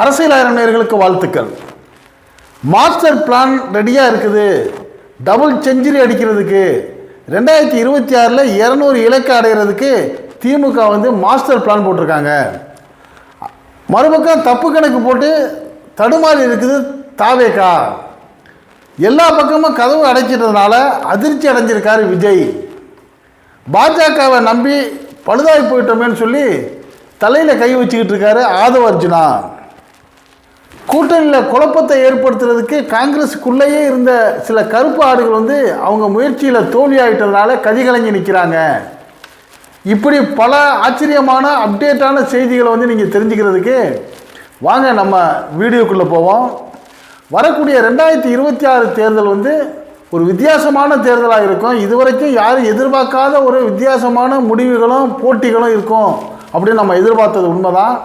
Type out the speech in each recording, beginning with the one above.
அரசியல் நேயர்களுக்கு வாழ்த்துக்கள். மாஸ்டர் பிளான் ரெடியாக இருக்குது. டபுள் செஞ்சுரி அடிக்கிறதுக்கு. ரெண்டாயிரத்தி இருபத்தி ஆறில் இரநூறு இலக்கு அடைகிறதுக்கு திமுக வந்து மாஸ்டர் பிளான் போட்டிருக்காங்க. மறுபக்கம் தப்பு கணக்கு போட்டு தடுமாறி இருக்குது தாவேக்கா எல்லா பக்கமும் கதவு அடைச்சிட்டதுனால அதிர்ச்சி அடைஞ்சிருக்காரு விஜய். பாஜகவை நம்பி பழுதாகி போயிட்டோமேன்னு சொல்லி தலையில் கை வச்சுக்கிட்டு இருக்காரு ஆதவ அர்ஜுனா. கூட்டணியில் குழப்பத்தை ஏற்படுத்துறதுக்கு காங்கிரஸுக்குள்ளேயே இருந்த சில கருப்பு ஆடுகள் வந்து அவங்க முயற்சியில் தோல்வியாகிட்டதுனால கதிகலங்கி நிற்கிறாங்க இப்படி பல ஆச்சரியமான அப்டேட்டான செய்திகளை வந்து நீங்கள் தெரிஞ்சுக்கிறதுக்கு வாங்க நம்ம வீடியோக்குள்ளே போவோம். வரக்கூடிய ரெண்டாயிரத்தி இருபத்தி ஆறு தேர்தல் வந்து ஒரு வித்தியாசமான தேர்தலாக இருக்கும். இதுவரைக்கும் யாரும் எதிர்பார்க்காத ஒரு வித்தியாசமான முடிவுகளும் போட்டிகளும் இருக்கும் அப்படின்னு நம்ம எதிர்பார்த்தது உண்மைதான்.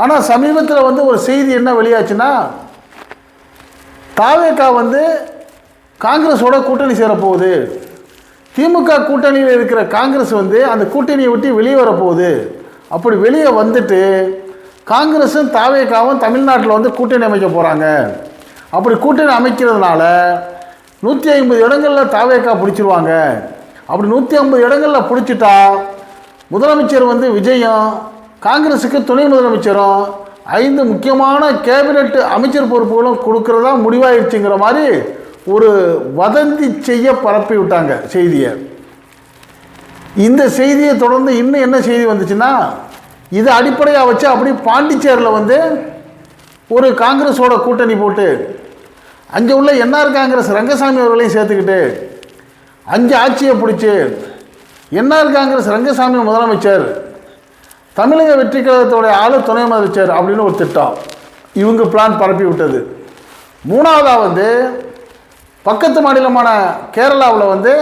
ஆனால் சமீபத்தில் வந்து ஒரு செய்தி என்ன வெளியாச்சுன்னா தாவேக்கா வந்து காங்கிரஸோட கூட்டணி சேரப்போகுது. திமுக கூட்டணியில் இருக்கிற காங்கிரஸ் வந்து அந்த கூட்டணியை விட்டு வெளியே வரப்போகுது. அப்படி வெளியே வந்துட்டு காங்கிரஸும் தாவேக்காவும் தமிழ்நாட்டில் வந்து கூட்டணி அமைக்க போகிறாங்க அப்படி கூட்டணி அமைக்கிறதுனால நூற்றி ஐம்பது இடங்களில் தாவேக்கா பிடிச்சிருவாங்க. அப்படி நூற்றி ஐம்பது இடங்களில் பிடிச்சிட்டா முதலமைச்சர் வந்து விஜயம் காங்கிரஸுக்கு துணை முதலமைச்சரும் ஐந்து முக்கியமான கேபினெட் அமைச்சர் பொறுப்புகளும் கொடுக்கறதா முடிவாயிடுச்சுங்கிற மாதிரி ஒரு வதந்தி செய்ய பரப்பி விட்டாங்க செய்தியை. இந்த செய்தியை தொடர்ந்து இன்னும் என்ன செய்தி வந்துச்சுன்னா இதை அடிப்படையாக வச்சு அப்படி பாண்டிச்சேரியில் வந்து ஒரு காங்கிரஸோட கூட்டணி போட்டு அங்கே உள்ள என்ஆர் காங்கிரஸ் ரங்கசாமி அவர்களையும் சேர்த்துக்கிட்டு அஞ்சு ஆட்சியை பிடிச்சி என்ஆர் காங்கிரஸ் ரங்கசாமி முதலமைச்சர் தமிழக வெற்றி கழகத்தோடைய ஆளு துணை முதலமைச்சர் அப்படின்னு ஒரு திட்டம். இவங்க பிளான் பரப்பி விட்டது. மூணாவதாக வந்து பக்கத்து மாநிலமான கேரளாவில் வந்து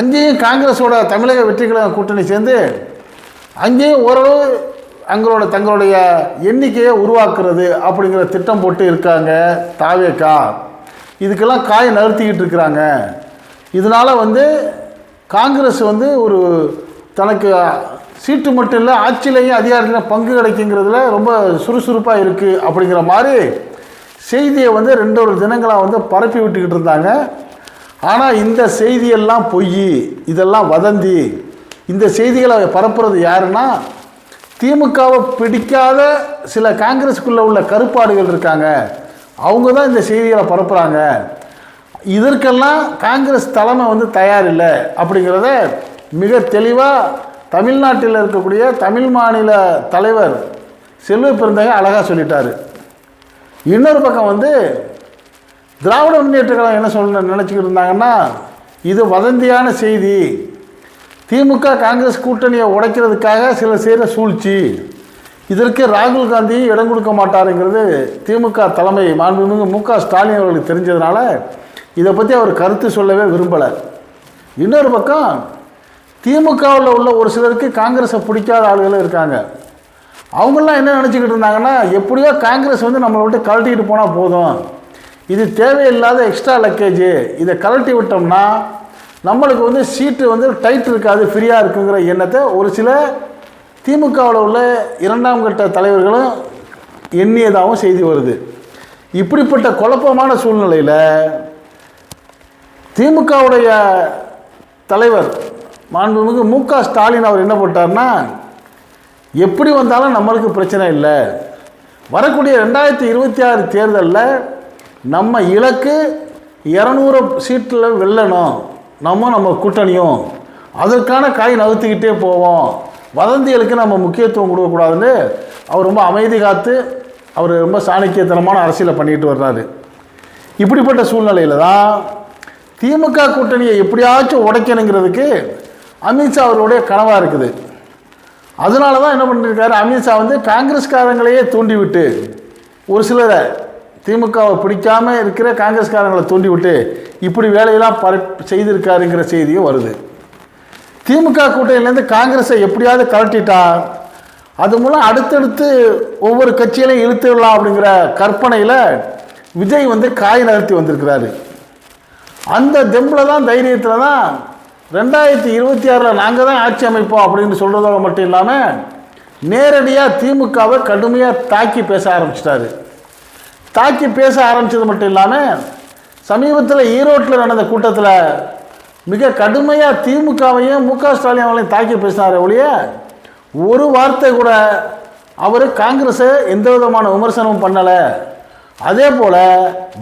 அங்கேயும் காங்கிரஸோட தமிழக வெற்றி கழக கூட்டணி சேர்ந்து அங்கேயும் ஓரளவு அங்களோட தங்களுடைய எண்ணிக்கையை உருவாக்குறது அப்படிங்கிற திட்டம் போட்டு இருக்காங்க தாவேக்கா. இதுக்கெல்லாம் காய நகர்த்திக்கிட்டு இருக்கிறாங்க. இதனால் வந்து காங்கிரஸ் வந்து ஒரு தனக்கு சீட்டு மட்டும் இல்லை ஆட்சியிலையும் அதிகாரத்திலையும் பங்கு கிடைக்குங்கிறதுல ரொம்ப சுறுசுறுப்பாக இருக்குது அப்படிங்கிற மாதிரி செய்தியை வந்து ரெண்டு ஒரு தினங்களாக வந்து பரப்பி விட்டுக்கிட்டு இருந்தாங்க. ஆனால் இந்த செய்தியெல்லாம் பொய் இதெல்லாம் வதந்தி. இந்த செய்திகளை பரப்புறது யாருன்னா திமுகவை பிடிக்காத சில காங்கிரஸுக்குள்ளே உள்ள கருப்பாடுகள் இருக்காங்க. அவங்க தான் இந்த செய்திகளை பரப்புகிறாங்க இதற்கெல்லாம் காங்கிரஸ் தலைமை வந்து தயாரில்லை அப்படிங்கிறத மிக தெளிவாக தமிழ்நாட்டில் இருக்கக்கூடிய தமிழ் மாநில தலைவர் செல்வ பெருந்தகை அழகாக சொல்லிட்டார். இன்னொரு பக்கம் வந்து திராவிட முன்னேற்ற கழகம் என்ன சொல்ல நினச்சிக்கிட்டு இருந்தாங்கன்னா இது வதந்தியான செய்தி. திமுக காங்கிரஸ் கூட்டணியை உடைக்கிறதுக்காக சில செய்கிற சூழ்ச்சி. இதற்கு ராகுல் காந்தி இடம் கொடுக்க மாட்டாருங்கிறது திமுக தலைமை மாண்புமிகு மு க ஸ்டாலின் அவர்களுக்கு தெரிஞ்சதுனால இதை பற்றி அவர் கருத்து சொல்லவே விரும்பலை. இன்னொரு பக்கம் திமுகவில் உள்ள ஒரு சிலருக்கு காங்கிரஸை பிடிக்காத ஆளுகளும் இருக்காங்க. அவங்களாம் என்ன நினச்சிக்கிட்டு இருந்தாங்கன்னா எப்படியோ காங்கிரஸ் வந்து நம்மளை விட்டு கழட்டிக்கிட்டு போனால் போதும். இது தேவையில்லாத எக்ஸ்ட்ரா லக்கேஜ் இதை கழட்டி விட்டோம்னா நம்மளுக்கு வந்து சீட்டு வந்து டைட் இருக்காது ஃப்ரீயாக இருக்குங்கிற எண்ணத்தை ஒரு சில திமுகவில் உள்ள இரண்டாம் கட்ட தலைவர்களும் எண்ணியதாகவும் செய்தி வருது. இப்படிப்பட்ட குழப்பமான சூழ்நிலையில் திமுகவுடைய தலைவர் மாண்புமிகு மு க ஸ்டாலின் அவர் என்ன போட்டார்னா எப்படி வந்தாலும் நம்மளுக்கு பிரச்சனை இல்லை. வரக்கூடிய ரெண்டாயிரத்தி இருபத்தி ஆறு தேர்தலில் நம்ம இலக்கு இரநூறு சீட்டில் வெல்லணும். நம்ம நம்ம கூட்டணியும். அதற்கான காய் நகர்த்திக்கிட்டே போவோம். வதந்திகளுக்கு நம்ம முக்கியத்துவம் கொடுக்கக்கூடாதுன்னு அவர் ரொம்ப அமைதி காத்து அவர் ரொம்ப சாணக்கியத்தனமான அரசியலை பண்ணிட்டு வர்றாரு. இப்படிப்பட்ட சூழ்நிலையில் தான் திமுக கூட்டணியை எப்படியாச்சும் உடைக்கணுங்கிறதுக்கு அமித்ஷா அவர்களுடைய கனவாக இருக்குது. அதனால தான் என்ன பண்ணியிருக்காரு அமித்ஷா வந்து காங்கிரஸ்காரங்களையே தூண்டிவிட்டு ஒரு சிலரை திமுகவை பிடிக்காமல் இருக்கிற காங்கிரஸ்காரங்களை தூண்டிவிட்டு இப்படி வேலையெல்லாம் பர செய்திருக்காருங்கிற செய்தியும் வருது. திமுக கூட்டணியிலேருந்து காங்கிரஸை எப்படியாவது கலட்டிட்டா அது மூலம் அடுத்தடுத்து ஒவ்வொரு கட்சியிலையும் இழுத்து விடலாம் அப்படிங்கிற கற்பனையில் விஜய் வந்து காய் நகர்த்தி வந்திருக்கிறாரு. அந்த தெம்பில் தான் தைரியத்தில் தான் ரெண்டாயிரத்தி இருபத்தி ஆறில் நாங்கள் தான் ஆட்சி அமைப்போம் அப்படின்னு சொல்கிறதோட மட்டும் இல்லாமல் நேரடியாக திமுகவை கடுமையாக தாக்கி பேச ஆரம்பிச்சிட்டாரு. தாக்கி பேச ஆரம்பித்தது மட்டும் இல்லாமல் சமீபத்தில் ஈரோட்டில் நடந்த கூட்டத்தில் மிக கடுமையாக திமுகவையும் மு க ஸ்டாலின் அவர்களையும் தாக்கி பேசினார் ஒழிய ஒரு வார்த்தை கூட அவர் காங்கிரஸை எந்த விதமான விமர்சனமும் பண்ணலை. அதே போல்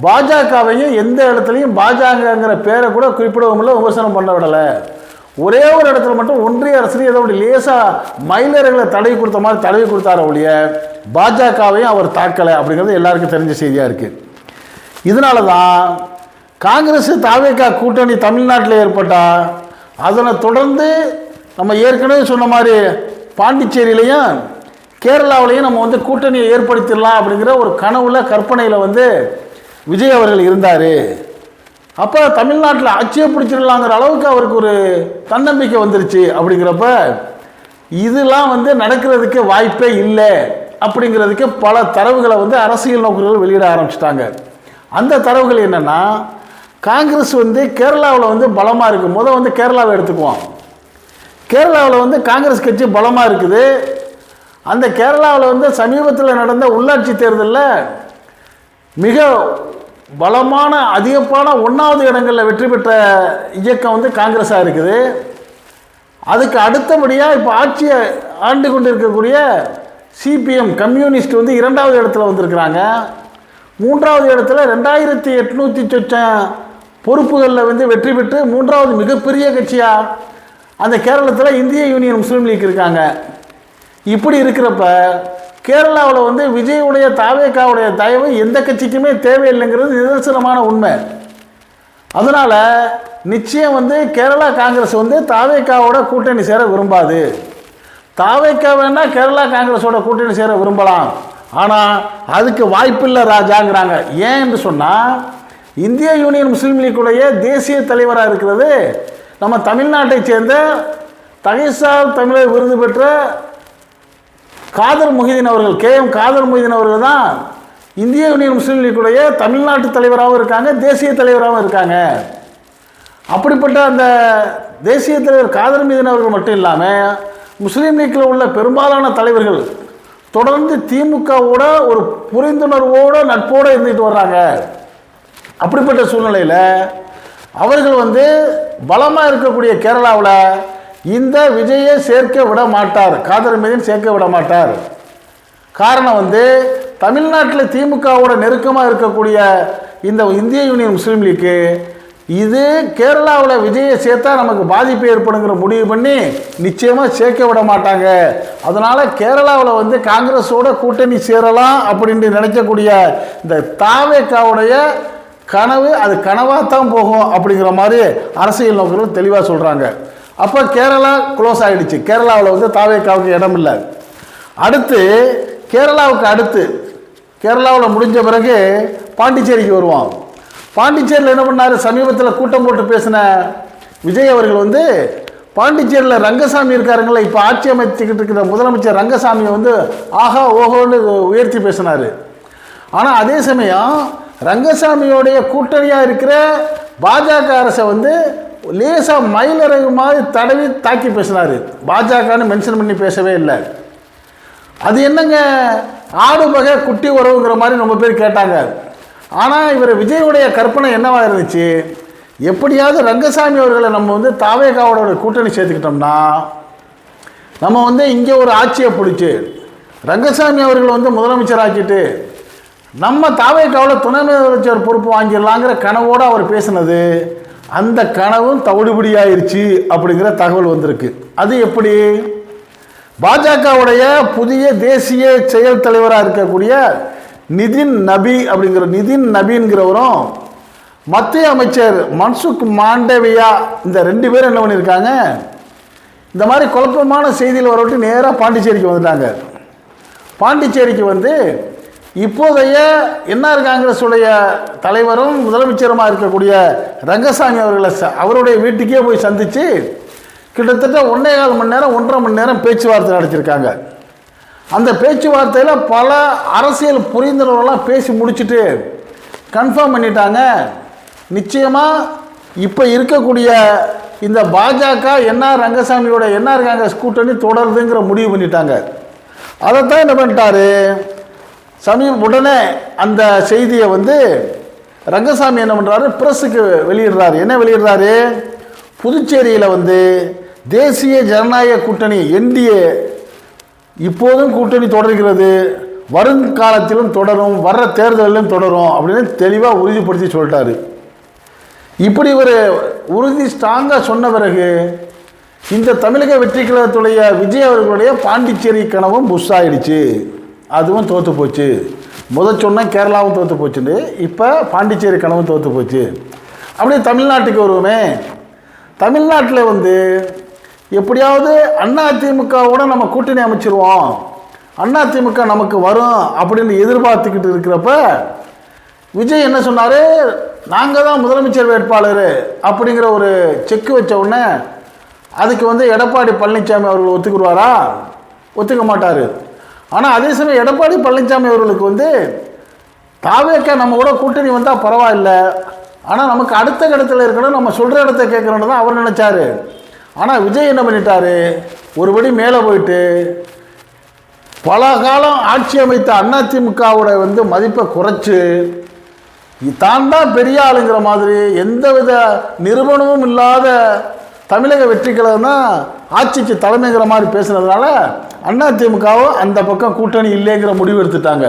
பாஜகவையும் எந்த இடத்துலையும் பாஜகங்கிற பேரை கூட குறிப்பிடவும் இல்லை விமர்சனம் பண்ண விடலை. ஒரே ஒரு இடத்துல மட்டும் ஒன்றிய அரசு ஏதோ லேசாக மயிலர்களை தடவி கொடுத்த மாதிரி தடவி கொடுத்தார ஒழிய பாஜகவையும் அவர் தாக்கலை அப்படிங்கிறது எல்லாருக்கும் தெரிஞ்ச செய்தியாக இருக்குது இதனால தான் காங்கிரஸ் தாவேக்கா கூட்டணி தமிழ்நாட்டில் ஏற்பட்டால் அதனை தொடர்ந்து நம்ம ஏற்கனவே சொன்ன மாதிரி பாண்டிச்சேரியிலையும் கேரளாவிலையும் நம்ம வந்து கூட்டணியை ஏற்படுத்திடலாம் அப்படிங்கிற ஒரு கனவுல கற்பனையில் வந்து விஜய் அவர்கள் இருந்தார். அப்போ தமிழ்நாட்டில் ஆட்சியை பிடிச்சிடலாங்கிற அளவுக்கு அவருக்கு ஒரு தன்னம்பிக்கை வந்துருச்சு அப்படிங்கிறப்ப இதெல்லாம் வந்து நடக்கிறதுக்கு வாய்ப்பே இல்லை அப்படிங்கிறதுக்கு பல தரவுகளை வந்து அரசியல் நோக்கர்கள் வெளியிட ஆரம்பிச்சிட்டாங்க. அந்த தரவுகள் என்னென்னா காங்கிரஸ் வந்து கேரளாவில் வந்து பலமாக இருக்குது முதல் வந்து கேரளாவை எடுத்துக்குவோம். கேரளாவில் வந்து காங்கிரஸ் கட்சி பலமாக இருக்குது. அந்த கேரளாவில் வந்து சமீபத்தில் நடந்த உள்ளாட்சி தேர்தலில் மிக பலமான அதிகப்பான ஒன்றாவது இடங்களில் வெற்றி பெற்ற இயக்கம் வந்து காங்கிரஸாக இருக்குது. அதுக்கு அடுத்தபடியாக இப்போ ஆட்சியை ஆண்டு கொண்டு இருக்கக்கூடிய சிபிஎம் கம்யூனிஸ்ட் வந்து இரண்டாவது இடத்துல வந்திருக்கிறாங்க. மூன்றாவது இடத்துல ரெண்டாயிரத்தி எட்நூற்றி சொச்சம் பொறுப்புகளில் வந்து வெற்றி பெற்று மூன்றாவது மிகப்பெரிய கட்சியாக அந்த கேரளத்தில் இந்திய யூனியன் முஸ்லீம் லீக் இருக்காங்க. இப்படி இருக்கிறப்ப கேரளாவில் வந்து விஜயுடைய தாவேக்காவுடைய தயவு எந்த கட்சிக்குமே தேவையில்லைங்கிறது நிதர்சனமான உண்மை. அதனால் நிச்சயம் வந்து கேரளா காங்கிரஸ் வந்து தாவேக்காவோட கூட்டணி சேர விரும்பாது. தாவேக்கா வேணால் கேரளா காங்கிரஸோட கூட்டணி சேர விரும்பலாம். ஆனால் அதுக்கு வாய்ப்பில்லை ராஜாங்கிறாங்க. ஏன் என்று சொன்னால் இந்திய யூனியன் முஸ்லீம் லீக்குடைய தேசிய தலைவராக இருக்கிறது நம்ம தமிழ்நாட்டை சேர்ந்த தகைசால் தமிழர் விருது பெற்ற காதர் மொஹிதீன் அவர்கள் கே எம் காதர் மொஹிதீன் அவர்கள் தான் இந்திய யூனியன் முஸ்லீம் லீக்குடைய தமிழ்நாட்டு தலைவராகவும் இருக்காங்க தேசிய தலைவராகவும் இருக்காங்க. அப்படிப்பட்ட அந்த தேசிய தலைவர் காதர் மீதின் அவர்கள் மட்டும் இல்லாமல் முஸ்லீம் லீக்கில் உள்ள பெரும்பாலான தலைவர்கள் தொடர்ந்து திமுகவோட ஒரு புரிந்துணர்வோடு நட்போடு இருந்துட்டு வர்றாங்க. அப்படிப்பட்ட சூழ்நிலையில் அவர்கள் வந்து பலமாக இருக்கக்கூடிய கேரளாவில் இந்த விஜயை சேர்க்க விட மாட்டார். காதல் மீதன் சேர்க்க விட மாட்டார். காரணம் வந்து தமிழ்நாட்டில் திமுகவோட நெருக்கமாக இருக்கக்கூடிய இந்த இந்திய யூனியன் முஸ்லீம் லீக்கு இது கேரளாவில் விஜயை சேர்த்தா நமக்கு பாதிப்பு ஏற்படுங்கிற முடிவு பண்ணி நிச்சயமாக சேர்க்க விட மாட்டாங்க. அதனால் கேரளாவில் வந்து காங்கிரஸோட கூட்டணி சேரலாம் அப்படின்ட்டு நினைக்கக்கூடிய இந்த தாவேக்காவுடைய கனவு அது கனவாக தான் போகும் அப்படிங்கிற மாதிரி அரசியல் நோக்கர்கள் தெளிவாக சொல்கிறாங்க அப்போ கேரளா க்ளோஸ் ஆகிடுச்சு கேரளாவில் வந்து தாவேக்காவுக்கு இடம் இல்லை. அடுத்து கேரளாவுக்கு அடுத்து கேரளாவில் முடிஞ்ச பிறகு பாண்டிச்சேரிக்கு வருவான். பாண்டிச்சேரியில் என்ன பண்ணார்? சமீபத்தில் கூட்டம் போட்டு பேசின விஜய் அவர்கள் வந்து பாண்டிச்சேரியில் ரங்கசாமி இருக்காருங்களே இப்போ ஆட்சி அமைத்துக்கிட்டு இருக்கிற முதலமைச்சர் ரங்கசாமியை வந்து ஆஹா ஓஹோன்னு உயர்த்தி பேசினார். ஆனால் அதே சமயம் ரங்கசாமியோடைய கூட்டணியாக இருக்கிற பாஜக அரசை வந்து லேசாக மயிலிறகு மாதிரி தடவி தாக்கி பேசினார். பாஜகன்னு மென்ஷன் பண்ணி பேசவே இல்லை. அது என்னங்க? ஆடு வகை குட்டி உறவுங்கிற மாதிரி ரொம்ப பேர் கேட்டாங்க. ஆனால் இவர் விஜயுடைய கற்பனை என்னவாக இருந்துச்சு? எப்படியாவது ரங்கசாமி அவர்களை நம்ம வந்து தாவேகாவோட கூட்டணி சேர்த்துக்கிட்டோம்னா நம்ம வந்து இங்கே ஒரு ஆட்சியை பிடிச்சி ரங்கசாமி அவர்கள் வந்து முதலமைச்சர் ஆக்கிட்டு நம்ம தாவேக்காவில் துணை முதலமைச்சர் பொறுப்பு வாங்கிடலாங்கிற கனவோடு அவர் பேசினது அந்த கனவும் தவிடுபடியாயிருச்சு அப்படிங்கிற தகவல் வந்திருக்கு. அது எப்படி? பாஜகவுடைய புதிய தேசிய செயல் தலைவராக இருக்கக்கூடிய நிதின் நபி அப்படிங்கிற நிதின் நபிங்கிறவரும் மத்திய அமைச்சர் மன்சுக் மாண்டவியா இந்த ரெண்டு பேரும் என்ன பண்ணியிருக்காங்க? இந்த மாதிரி குழப்பமான செய்தியில் வரவிட்டு நேராக பாண்டிச்சேரிக்கு வந்துட்டாங்க. பாண்டிச்சேரிக்கு வந்து இப்போதைய என்ஆர் காங்கிரஸுடைய தலைவரும் முதலமைச்சருமாக இருக்கக்கூடிய ரங்கசாமி அவர்களை ச- அவருடைய வீட்டுக்கே போய் சந்தித்து கிட்டத்தட்ட ஒன்றே கால் மணி நேரம் ஒன்றரை மணி நேரம் பேச்சுவார்த்தை நடத்திருக்காங்க அந்த பேச்சுவார்த்தையில் பல அரசியல் புரிந்துணர்வெல்லாம் பேசி முடிச்சுட்டு கன்ஃபார்ம் பண்ணிட்டாங்க. நிச்சயமாக இப்போ இருக்கக்கூடிய இந்த பாஜக என்ஆர் ரங்கசாமியோட என்ஆர் காங்கிரஸ் கூட்டணி தொடருதுங்கிற முடிவு பண்ணிட்டாங்க. அதைத்தான் என்ன பண்ணிட்டாரு? சமீப உடனே அந்த செய்தியை வந்து ரங்கசாமி என்ன பண்ணுறாரு ப்ரெஸ்ஸுக்கு வெளியிடுறாரு. என்ன வெளியிடுறாரு? புதுச்சேரியில் வந்து தேசிய ஜனநாயக கூட்டணி என்டிஏ இப்போதும் கூட்டணி தொடர்கிறது. வருங்காலத்திலும் தொடரும் வர்ற தேர்தலிலும் தொடரும் அப்படின்னு தெளிவாக உறுதிப்படுத்தி சொல்லிட்டாரு. இப்படி ஒரு உறுதி ஸ்ட்ராங்காக சொன்ன பிறகு இந்த தமிழக வெற்றி கழகத்துடைய விஜய் அவர்களுடைய பாண்டிச்சேரி கனவும் புஷ் ஆயிடுச்சு. அதுவும் தோற்று போச்சு. முதல் சொன்ன கேரளாவும் தோற்று போச்சுன்னு இப்போ பாண்டிச்சேரி கனவும் தோற்று போச்சு. அப்படியே தமிழ்நாட்டுக்கு வருவோமே. தமிழ்நாட்டில் வந்து எப்படியாவது அதிமுகவோட நம்ம கூட்டணி அமைச்சிருவோம். அதிமுக நமக்கு வரும் அப்படின்னு எதிர்பார்த்துக்கிட்டு இருக்கிறப்ப விஜய் என்ன சொன்னார்? நாங்கள் தான் முதலமைச்சர் வேட்பாளர் அப்படிங்கிற ஒரு செக் வச்ச உடனே அதுக்கு வந்து எடப்பாடி பழனிசாமி அவர்கள் ஒத்துக்குருவாரா? ஒத்துக்க மாட்டார். ஆனால் அதே சமயம் எடப்பாடி பழனிசாமி அவர்களுக்கு வந்து தாவேக்கா நம்ம கூட கூட்டணி வந்தால் பரவாயில்ல. ஆனால் நமக்கு அடுத்த இடத்துல இருக்கணும் நம்ம சொல்கிற இடத்த கேட்கணும்னு தான் அவர் நினச்சாரு. ஆனால் விஜய் என்ன பண்ணிட்டார்? ஒருபடி மேலே போயிட்டு பல காலம் ஆட்சி அமைத்த அதிமுகவோட வந்து மதிப்பை குறைச்சி தான் தான் பெரிய ஆளுங்கிற மாதிரி எந்தவித நிறுவனமும் இல்லாத தமிழக வெற்றி கழகம் தான் ஆட்சிக்கு தலைமைங்கிற மாதிரி பேசுனதுனால அதிமுகவும் அந்த பக்கம் கூட்டணி இல்லைங்கிற முடிவு எடுத்துட்டாங்க.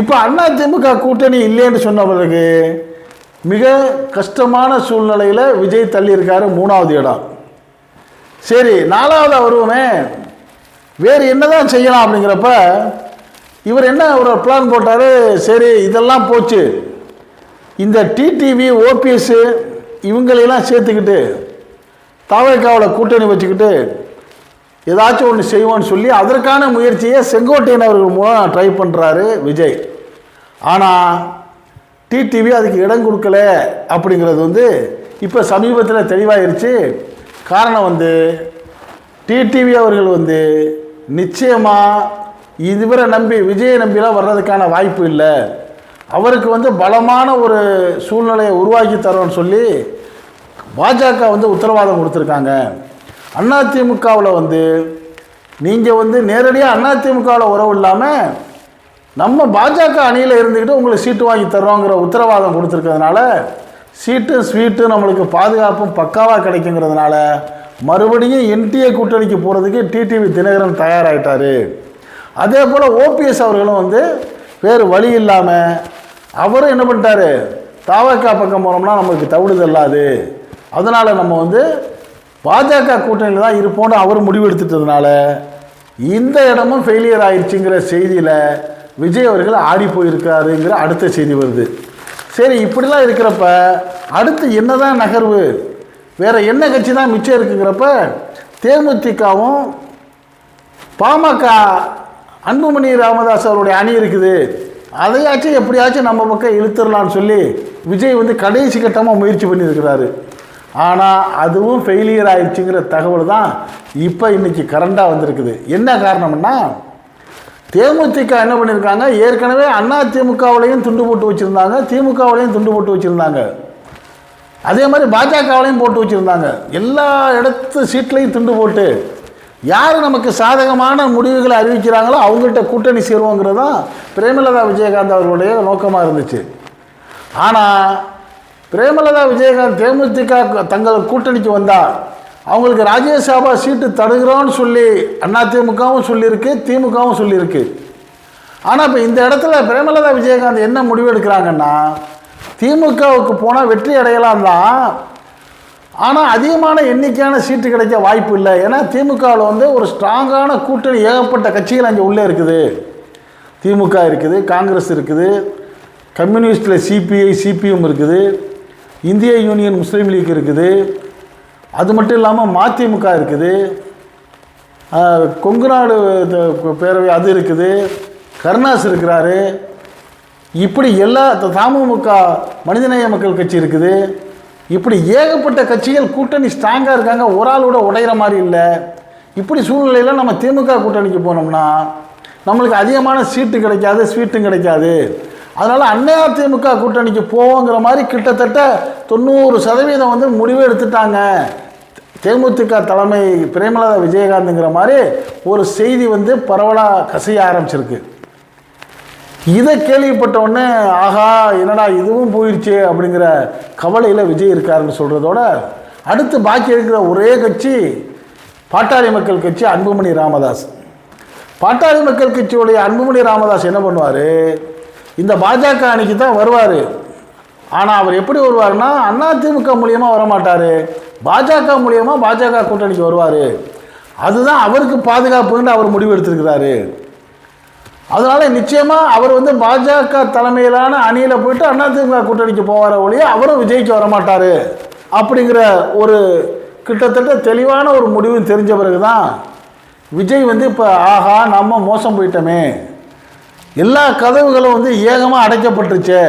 இப்போ அதிமுக கூட்டணி இல்லைன்னு சொன்ன பிறகு மிக கஷ்டமான சூழ்நிலையில் விஜய் தள்ளியிருக்காரு மூணாவது இடம். சரி நாலாவது வருவோமே வேறு என்னதான் செய்யலாம் அப்படிங்கிறப்ப இவர் என்ன ஒரு பிளான் போட்டார்? சரி இதெல்லாம் போச்சு. இந்த டிடிவி ஓபிஎஸ்ஸு இவங்களையெல்லாம் சேர்த்துக்கிட்டு தாவேக்காவில் கூட்டணி வச்சுக்கிட்டு ஏதாச்சும் ஒன்று செய்வோன்னு சொல்லி அதற்கான முயற்சியை செங்கோட்டையன் அவர்கள் மூலம் ட்ரை பண்ணுறாரு விஜய். ஆனால் டிடிவி அதுக்கு இடம் கொடுக்கல அப்படிங்கிறது வந்து இப்போ சமீபத்தில் தெளிவாயிருச்சு. காரணம் வந்து டிடிவி அவர்கள் வந்து நிச்சயமாக இதுவரை நம்பி விஜயை நம்பிலாம் வர்றதுக்கான வாய்ப்பு இல்லை. அவருக்கு வந்து பலமான ஒரு சூழ்நிலையை உருவாக்கி தரோன்னு சொல்லி பாஜக வந்து உத்தரவாதம் கொடுத்துருக்காங்க. அதிமுகவில் வந்து நீங்கள் வந்து நேரடியாக அதிமுகவில் உறவு இல்லாமல் நம்ம பாஜக அணியில் இருந்துக்கிட்டு உங்களுக்கு சீட்டு வாங்கி தருவோங்கிற உத்தரவாதம் கொடுத்துருக்கிறதுனால சீட்டு ஸ்வீட்டு நம்மளுக்கு பாதுகாப்பும் பக்காவாக கிடைக்குங்கிறதுனால மறுபடியும் என்டிஏ கூட்டணிக்கு போகிறதுக்கு டிடிவி தினகரன் தயாராகிட்டார் அதே போல் ஓபிஎஸ் அவர்களும் வந்து வேறு வழி இல்லாமல் அவரும் என்ன பண்ணிட்டாரு தாவக்கா பக்கம் போனோம்னா நம்மளுக்கு தவிடுது இல்லாது. அதனால் நம்ம வந்து பாஜக கூட்டணியில் தான் இருப்போம்னு அவர் முடிவெடுத்துட்டதுனால இந்த இடமும் ஃபெயிலியர் ஆயிடுச்சுங்கிற செய்தியில் விஜய் அவர்கள் ஆடி போயிருக்காருங்கிற அடுத்த செய்தி வருது. சரி இப்படிலாம் இருக்கிறப்ப அடுத்து என்னதான் நகர்வு? வேற என்ன கட்சி தான் மிச்சம் இருக்குங்கிறப்ப தேமுதிகவும் பாமக அன்புமணி ராமதாஸ் அவருடைய அணி இருக்குது. அதையாச்சும் எப்படியாச்சும் நம்ம பக்கம் இழுத்துடலான்னு சொல்லி விஜய் வந்து கடைசி கட்டமாக முயற்சி பண்ணியிருக்கிறாரு. ஆனால் அதுவும் ஃபெயிலியர் ஆயிடுச்சுங்கிற தகவல் தான் இப்போ இன்னைக்கு கரண்டாக வந்திருக்குது. என்ன காரணம்னா தேமுதிக என்ன பண்ணியிருக்காங்க ஏற்கனவே அண்ணா திமுகவுலையும் துண்டு போட்டு வச்சுருந்தாங்க திமுகவுலையும் துண்டு போட்டு வச்சுருந்தாங்க. அதே மாதிரி பாஜகவுலையும் போட்டு வச்சுருந்தாங்க. எல்லா இடத்து சீட்லையும் துண்டு போட்டு. யார் நமக்கு சாதகமான முடிவுகளை அறிவிக்கிறாங்களோ அவங்கள்ட்ட கூட்டணி சேருவோங்கிறது தான் பிரேமலதா விஜயகாந்த் அவர்களுடைய நோக்கமாக இருந்துச்சு. ஆனால் பிரேமலதா விஜயகாந்த் தேமுதிக தங்கள் கூட்டணிக்கு வந்தால் அவங்களுக்கு ராஜ்யசபா சீட்டு தடுகிறோன்னு சொல்லி அதிமுகவும் சொல்லியிருக்கு திமுகவும் சொல்லியிருக்கு. ஆனால் இப்போ இந்த இடத்துல பிரேமலதா விஜயகாந்த் என்ன முடிவு எடுக்கிறாங்கன்னா திமுகவுக்கு போனால் வெற்றி அடையலாம் தான். ஆனால் அதிகமான எண்ணிக்கையான சீட்டு கிடைக்க வாய்ப்பு இல்லை. ஏன்னா திமுகவில் வந்து ஒரு ஸ்ட்ராங்கான கூட்டணி ஏகப்பட்ட கட்சிகள் அங்கே உள்ளே இருக்குது. திமுக இருக்குது காங்கிரஸ் இருக்குது கம்யூனிஸ்டில் சிபிஐ சிபிஎம் இருக்குது. இந்திய யூனியன் முஸ்லீம் லீக் இருக்குது. அது மட்டும் இல்லாமல் மதிமுக இருக்குது. கொங்குநாடு பேரவை அது இருக்குது. கருணாஸ் இருக்கிறாரு. இப்படி எல்லா த- தமுமுக மனிதநேய மக்கள் கட்சி இருக்குது. இப்படி ஏகப்பட்ட கட்சிகள் கூட்டணி ஸ்ட்ராங்காக இருக்காங்க. ஒரு ஆளோட உடையிற மாதிரி இல்லை. இப்படி சூழ்நிலையில் நம்ம திமுக கூட்டணிக்கு போனோம்னா நம்மளுக்கு அதிகமான சீட்டு கிடைக்காது ஸ்வீட்டும் கிடைக்காது. அதனால் அன்னையா திமுக கூட்டணிக்கு போவோங்கிற மாதிரி கிட்டத்தட்ட தொண்ணூறு சதவீதம் வந்து முடிவு எடுத்துட்டாங்க. தேமுதிக தலைமை பிரேமலதா விஜயகாந்துங்கிற மாதிரி ஒரு செய்தி வந்து பரவலாக கசைய ஆரம்பிச்சிருக்கு. இதை கேள்விப்பட்ட உடனே ஆஹா என்னடா இதுவும் போயிடுச்சு அப்படிங்கிற கவலையில் விஜய் இருக்காருன்னு சொல்கிறதோட அடுத்து பாக்கி இருக்கிற ஒரே கட்சி பாட்டாளி மக்கள் கட்சி அன்புமணி ராமதாஸ். பாட்டாளி மக்கள் கட்சியுடைய அன்புமணி ராமதாஸ் என்ன பண்ணுவார்? இந்த பாஜக அணிக்கு தான் வருவார். ஆனால் அவர் எப்படி வருவார்னா அதிமுக மூலியமாக வரமாட்டார். பாஜக மூலியமாக பாஜக கூட்டணிக்கு வருவார். அதுதான் அவருக்கு பாதுகாப்புன்னு அவர் முடிவு எடுத்திருக்கிறாரு. அதனால் நிச்சயமாக அவர் வந்து பாஜக தலைமையிலான அணியில் போயிட்டு அதிமுக கூட்டணிக்கு போவார ஒழிய அவரும் விஜய்க்கு வரமாட்டார் அப்படிங்கிற ஒரு கிட்டத்தட்ட தெளிவான ஒரு முடிவு தெரிஞ்ச பிறகு தான் விஜய் வந்து இப்போ ஆஹா நம்ம மோசம் போயிட்டோமே. எல்லா கதவுகளும் வந்து ஏகமாக அடைக்கப்பட்டுருச்சே.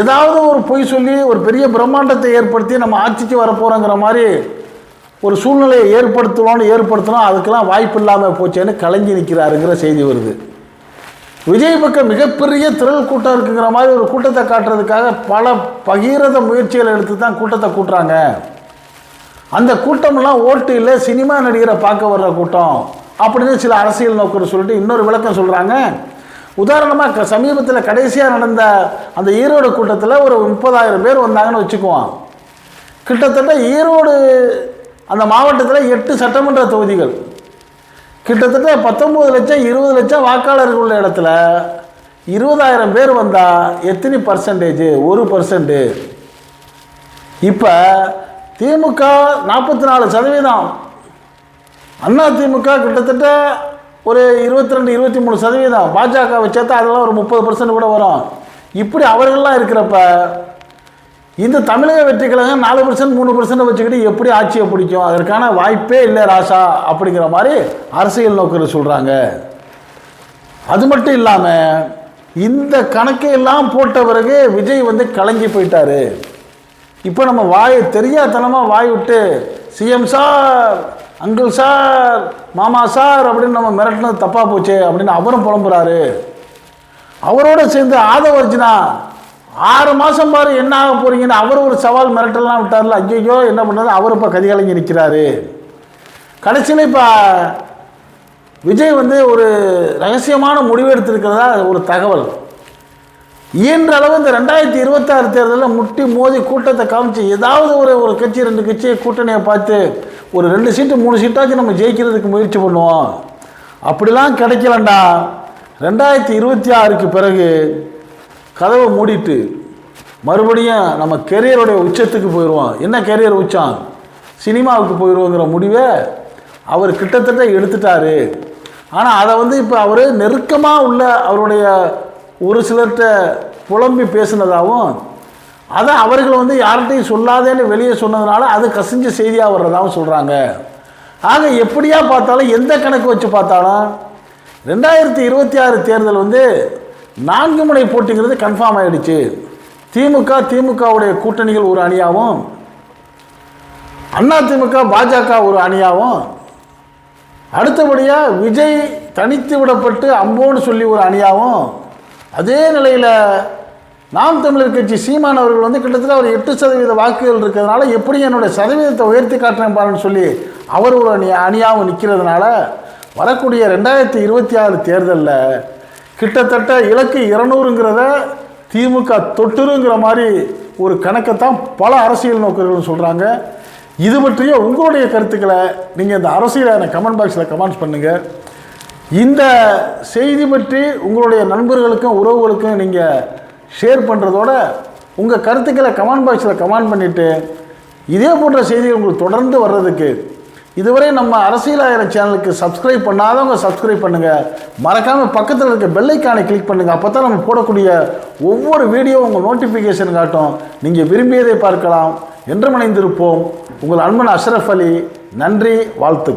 ஏதாவது ஒரு பொய் சொல்லி ஒரு பெரிய பிரம்மாண்டத்தை ஏற்படுத்தி நம்ம ஆட்சிக்கு வரப்போகிறோங்கிற மாதிரி ஒரு சூழ்நிலையை ஏற்படுத்தணும்னு ஏற்படுத்தணும் அதுக்கெல்லாம் வாய்ப்பு இல்லாமல் போச்சேன்னு கலைஞ்சி நிற்கிறாருங்கிற செய்தி வருது. விஜய் பக்கம் மிகப்பெரிய திரள் கூட்டம் இருக்குங்கிற மாதிரி ஒரு கூட்டத்தை காட்டுறதுக்காக பல பகிரத முயற்சிகளை எடுத்து தான் கூட்டத்தை கூட்டுறாங்க. அந்த கூட்டமெல்லாம் ஓட்டு இல்லை சினிமா நடிகரை பார்க்க வர்ற கூட்டம். அப்படின்னு சில அரசியல் நோக்கர் சொல்லிட்டு இன்னொரு விளக்கம் சொல்கிறாங்க உதாரணமாக சமீபத்தில் கடைசியாக நடந்த அந்த ஈரோடு கூட்டத்தில் ஒரு முப்பதாயிரம் பேர் வந்தாங்கன்னு வச்சுக்குவோம். கிட்டத்தட்ட ஈரோடு அந்த மாவட்டத்தில் எட்டு சட்டமன்ற தொகுதிகள். கிட்டத்தட்ட பத்தொம்பது லட்சம் இருபது லட்சம் வாக்காளர்கள் உள்ள இடத்துல இருபதாயிரம் பேர் வந்தால் எத்தனை பர்சன்டேஜ் ஒரு பர்சன்ட்டு இப்போ திமுக நாற்பத்தி நாலு சதவீதம். அண்ணா திமுக கிட்டத்தட்ட ஒரு இருபத்தி ரெண்டு இருபத்தி மூணு சதவீதம். பாஜக சேர்த்தா அதெல்லாம் ஒரு முப்பது பர்சன்ட் கூட வரும். இப்படி அவர்கள்லாம் இருக்கிறப்ப இந்த தமிழக வெற்றி கழகம் நாலு பர்சன்ட் மூணு பர்சன்ட் வச்சுக்கிட்டு எப்படி ஆட்சியை பிடிக்கும்? அதற்கான வாய்ப்பே இல்லை ராசா அப்படிங்கிற மாதிரி அரசியல் நோக்கர் சொல்கிறாங்க அது மட்டும் இல்லாமல் இந்த கணக்கை எல்லாம் போட்ட பிறகு விஜய் வந்து கலங்கி போயிட்டாரு. இப்போ நம்ம வாய் தெரியாதனமாக வாய் விட்டு சிஎம் சார் அங்கிள் சார் மாமா சார் அப்படின்னு நம்ம மிரட்டினது தப்பாக போச்சு அப்படின்னு அவரும் புலம்புறாரு. அவரோட சேர்ந்து ஆதவர்ஜினா ஆறு மாதம் பாரு என்ன ஆக போகிறீங்கன்னு அவர் ஒரு சவால் மிரட்டலாம் விட்டார்ல. ஐயோ என்ன பண்ணுறது அவர் இப்போ கதிகலைஞ்சி நிற்கிறாரு கடைசியில் இப்போ விஜய் வந்து ஒரு ரகசியமான முடிவு எடுத்திருக்கிறதா ஒரு தகவல். இயன்ற அளவு இந்த ரெண்டாயிரத்தி இருபத்தாறு தேர்தலில் முட்டி மோதி கூட்டத்தை காமிச்சு ஏதாவது ஒரு ஒரு கட்சி ரெண்டு கட்சியை கூட்டணியை பார்த்து ஒரு ரெண்டு சீட்டு மூணு சீட்டாச்சும் நம்ம ஜெயிக்கிறதுக்கு முயற்சி பண்ணுவோம். அப்படிலாம் கிடைக்கலண்டா. ரெண்டாயிரத்தி இருபத்தி ஆறுக்கு பிறகு கதவை மூடிட்டு மறுபடியும் நம்ம கெரியருடைய உச்சத்துக்கு போயிடுவோம். என்ன கெரியர் உச்சம்? சினிமாவுக்கு போயிடுவோங்கிற முடிவை அவர் கிட்டத்தட்ட எடுத்துட்டாரு. ஆனால் அதை வந்து இப்போ அவர் நெருக்கமாக உள்ள அவருடைய ஒரு சிலர்கிட்ட புலம்பி பேசினதாகவும் அதை அவர்கள் வந்து யார்கிட்டையும் சொல்லாதேன்னு வெளியே சொன்னதுனால அது கசிஞ்ச செய்தியாக வர்றதாகவும் சொல்கிறாங்க ஆக எப்படியா பார்த்தாலும் எந்த கணக்கு வச்சு பார்த்தாலும் ரெண்டாயிரத்தி இருபத்தி ஆறு தேர்தல் வந்து நான்கு முனை போட்டிங்கிறது கன்ஃபார்ம் ஆகிடுச்சு திமுக திமுகவுடைய கூட்டணிகள் ஒரு அணியாகவும் அண்ணா திமுக பாஜக ஒரு அணியாகவும் அடுத்தபடியாக விஜய் தனித்து விடப்பட்டு அம்போன்னு சொல்லி ஒரு அணியாகவும் அதே நிலையில் நாம் தமிழர் கட்சி சீமான் அவர்கள் வந்து கிட்டத்தட்ட ஒரு எட்டு சதவீத வாக்குகள் இருக்கிறதுனால எப்படி என்னுடைய சதவீதத்தை உயர்த்தி காட்டுறேன் பாருன்னு சொல்லி அவர் ஒரு அணி அணியாகவும் நிற்கிறதுனால வரக்கூடிய ரெண்டாயிரத்தி இருபத்தி ஆறு தேர்தலில் கிட்டத்தட்ட இலக்கு இருநூறுங்கிறத திமுக தொட்டுருங்கிற மாதிரி ஒரு கணக்கைத்தான் பல அரசியல் நோக்கர்கள் சொல்கிறாங்க இது பற்றிய உங்களுடைய கருத்துக்களை நீங்கள் இந்த அரசியலான கமெண்ட் பாக்ஸில் கமெண்ட்ஸ் பண்ணுங்கள் இந்த செய்தி பற்றி உங்களுடைய நண்பர்களுக்கும் உறவுகளுக்கும் நீங்கள் ஷேர் பண்ணுறதோட உங்கள் கருத்துக்களை கமெண்ட் பாக்ஸில் கமெண்ட் பண்ணிவிட்டு இதே போன்ற செய்திகள் உங்களுக்கு தொடர்ந்து வர்றதுக்கு இதுவரை நம்ம அரசியல் ஆயிரம் சேனலுக்கு சப்ஸ்கிரைப் பண்ணாதவங்க சப்ஸ்கிரைப் பண்ணுங்கள் மறக்காமல் பக்கத்தில் இருக்க பெல்லைக்கானை கிளிக் பண்ணுங்கள் அப்போ தான் நம்ம போடக்கூடிய ஒவ்வொரு வீடியோ உங்கள் நோட்டிஃபிகேஷன் காட்டும். நீங்கள் விரும்பியதை பார்க்கலாம். என்று மனைந்திருப்போம் உங்கள் அன்பன் அஷ்ரஃப் அலி. நன்றி வாழ்த்துக்கள்.